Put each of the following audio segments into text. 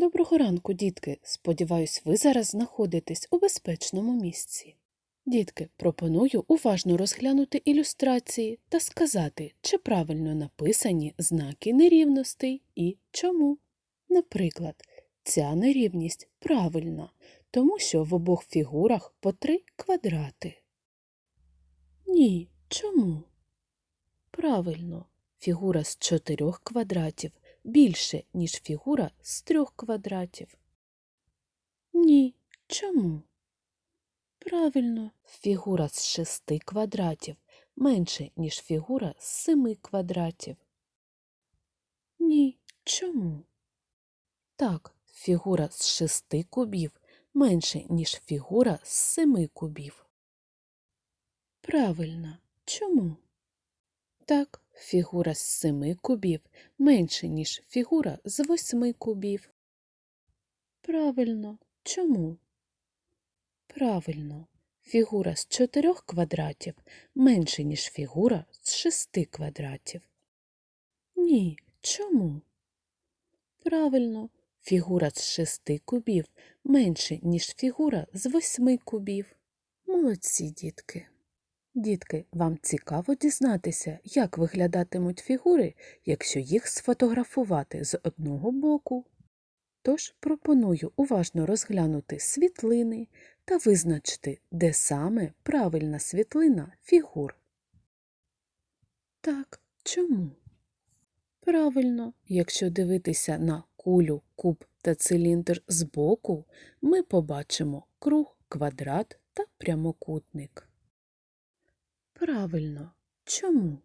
Доброго ранку, дітки. Сподіваюсь, ви зараз знаходитесь у безпечному місці. Дітки, пропоную уважно розглянути ілюстрації та сказати, чи правильно написані знаки нерівностей і чому. Наприклад, ця нерівність правильна, тому що в обох фігурах по три квадрати. Ні, чому? Правильно, фігура з чотирьох квадратів більше, ніж фігура з трьох квадратів. Ні, чому? Правильно, фігура з шести квадратів менше, ніж фігура з семи квадратів. Ні, чому? Так, фігура з шести кубів менше, ніж фігура з семи кубів. Правильно, чому? Так, фігура з семи кубів менше, ніж фігура з восьми кубів. Правильно, чому? Правильно, фігура з чотирьох квадратів менше, ніж фігура з шести квадратів. Ні, чому? Правильно, фігура з шести кубів менше, ніж фігура з восьми кубів. Молодці, дітки. Дітки, вам цікаво дізнатися, як виглядатимуть фігури, якщо їх сфотографувати з одного боку. Тож пропоную уважно розглянути світлини та визначити, де саме правильна світлина фігур. Так, чому? Правильно, якщо дивитися на кулю, куб та циліндр збоку, ми побачимо круг, квадрат та прямокутник. Правильно, чому?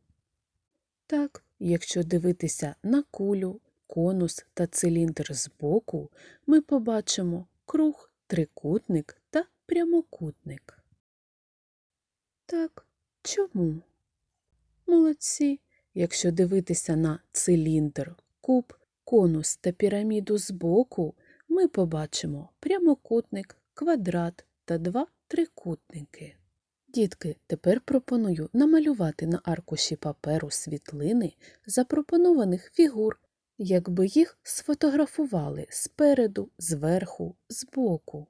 Так, якщо дивитися на кулю, конус та циліндр збоку, ми побачимо круг, трикутник та прямокутник. Так, чому? Молодці, якщо дивитися на циліндр, куб, конус та піраміду збоку, ми побачимо прямокутник, квадрат та два трикутники. Дітки, тепер пропоную намалювати на аркуші паперу світлини запропонованих фігур, якби їх сфотографували спереду, зверху, збоку.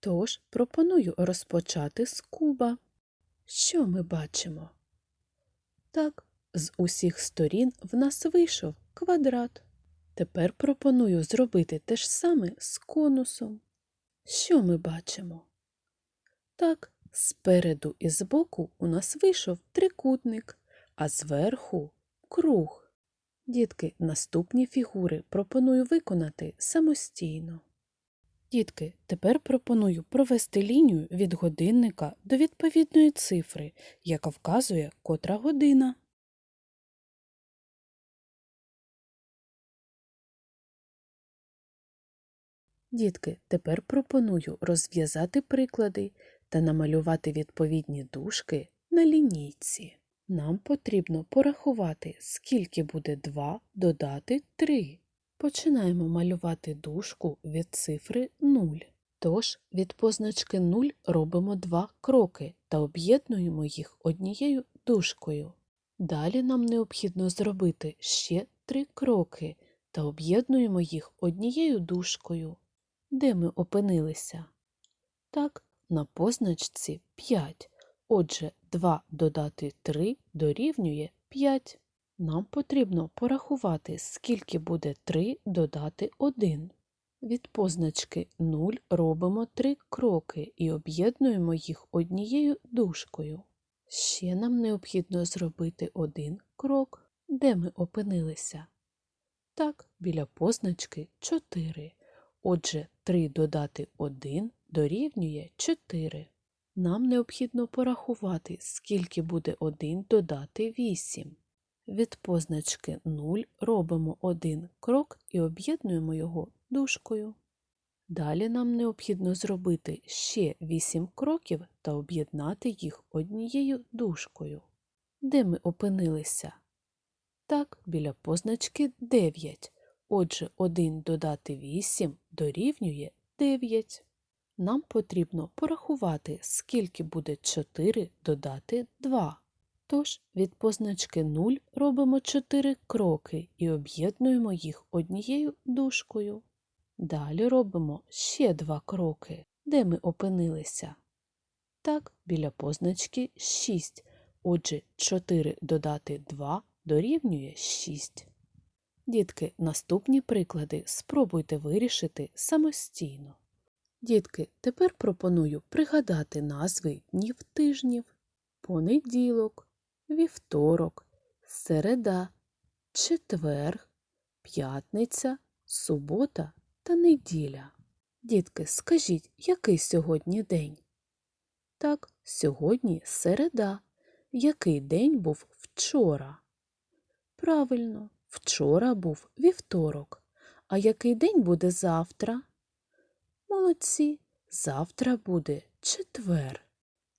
Тож пропоную розпочати з куба. Що ми бачимо? Так, з усіх сторін в нас вийшов квадрат. Тепер пропоную зробити те ж саме з конусом. Що ми бачимо? Так, Спереду і збоку у нас вийшов трикутник, а зверху круг. Дітки, наступні фігури пропоную виконати самостійно. Дітки, тепер пропоную провести лінію від годинника до відповідної цифри, яка вказує котра година. Дітки, тепер пропоную розв'язати приклади та намалювати відповідні дужки на лінійці. Нам потрібно порахувати, скільки буде 2 додати 3. Починаємо малювати дужку від цифри 0. Тож від позначки 0 робимо 2 кроки та об'єднуємо їх однією дужкою. Далі нам необхідно зробити ще 3 кроки та об'єднуємо їх однією дужкою. Де ми опинилися? Так, на позначці 5. Отже, 2 додати 3 дорівнює 5. Нам потрібно порахувати, скільки буде 3 додати 1. Від позначки 0 робимо 3 кроки і об'єднуємо їх однією дужкою. Ще нам необхідно зробити один крок, де ми опинилися. Так, біля позначки 4. Отже, 3 додати 1 дорівнює 4. Нам необхідно порахувати, скільки буде 1 додати 8. Від позначки 0 робимо один крок і об'єднуємо його дужкою. Далі нам необхідно зробити ще 8 кроків та об'єднати їх однією дужкою. Де ми опинилися? Так, біля позначки 9. Отже, 1 додати 8 дорівнює 9. Нам потрібно порахувати, скільки буде 4 додати 2. Тож від позначки 0 робимо 4 кроки і об'єднуємо їх однією дужкою. Далі робимо ще два кроки, де ми опинилися. Так, біля позначки 6. Отже, 4 додати 2 дорівнює 6. Дітки, наступні приклади спробуйте вирішити самостійно. Дітки, тепер пропоную пригадати назви днів тижнів понеділок, вівторок, середа, четвер, п'ятниця, субота та неділя. Дітки, скажіть, який сьогодні день? Так, сьогодні середа. Який день був вчора? Правильно, вчора був вівторок. А який день буде завтра? Молодці, завтра буде четвер.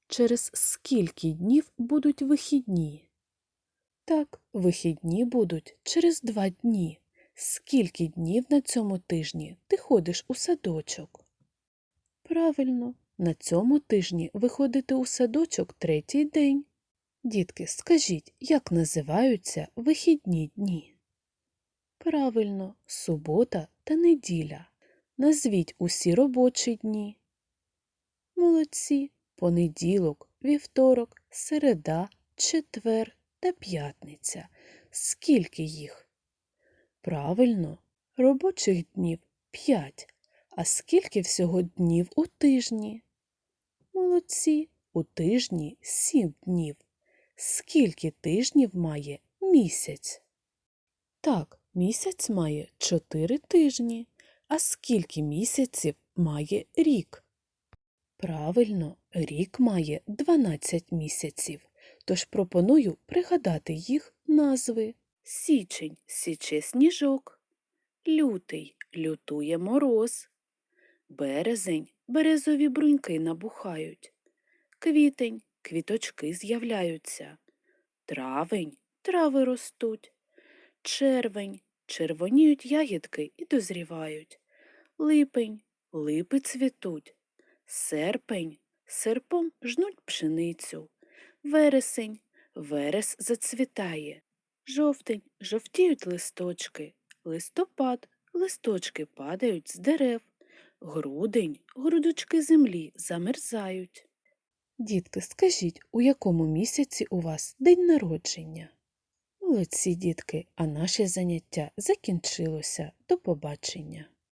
Через скільки днів будуть вихідні? Так, вихідні будуть через два дні. Скільки днів на цьому тижні ти ходиш у садочок? Правильно, на цьому тижні ви ходите у садочок третій день. Дітки, скажіть, як називаються вихідні дні? Правильно, субота та неділя. Назвіть усі робочі дні. Молодці. Понеділок, вівторок, середа, четвер та п'ятниця. Скільки їх? Правильно, робочих днів п'ять. А скільки всього днів у тижні? Молодці, у тижні сім днів. Скільки тижнів має місяць? Так, місяць має чотири тижні. А скільки місяців має рік? Правильно, рік має 12 місяців, тож пропоную пригадати їх назви. Січень січе сніжок, лютий лютує мороз, березень березові бруньки набухають, квітень квіточки з'являються, травень трави ростуть, червень червоніють ягідки і дозрівають, липень липи цвітуть, серпень серпом жнуть пшеницю, вересень верес зацвітає, жовтень жовтіють листочки, листопад листочки падають з дерев, грудень грудочки землі замерзають. Дітки, скажіть, у якому місяці у вас день народження? Молодці, дітки, а наше заняття закінчилося. До побачення.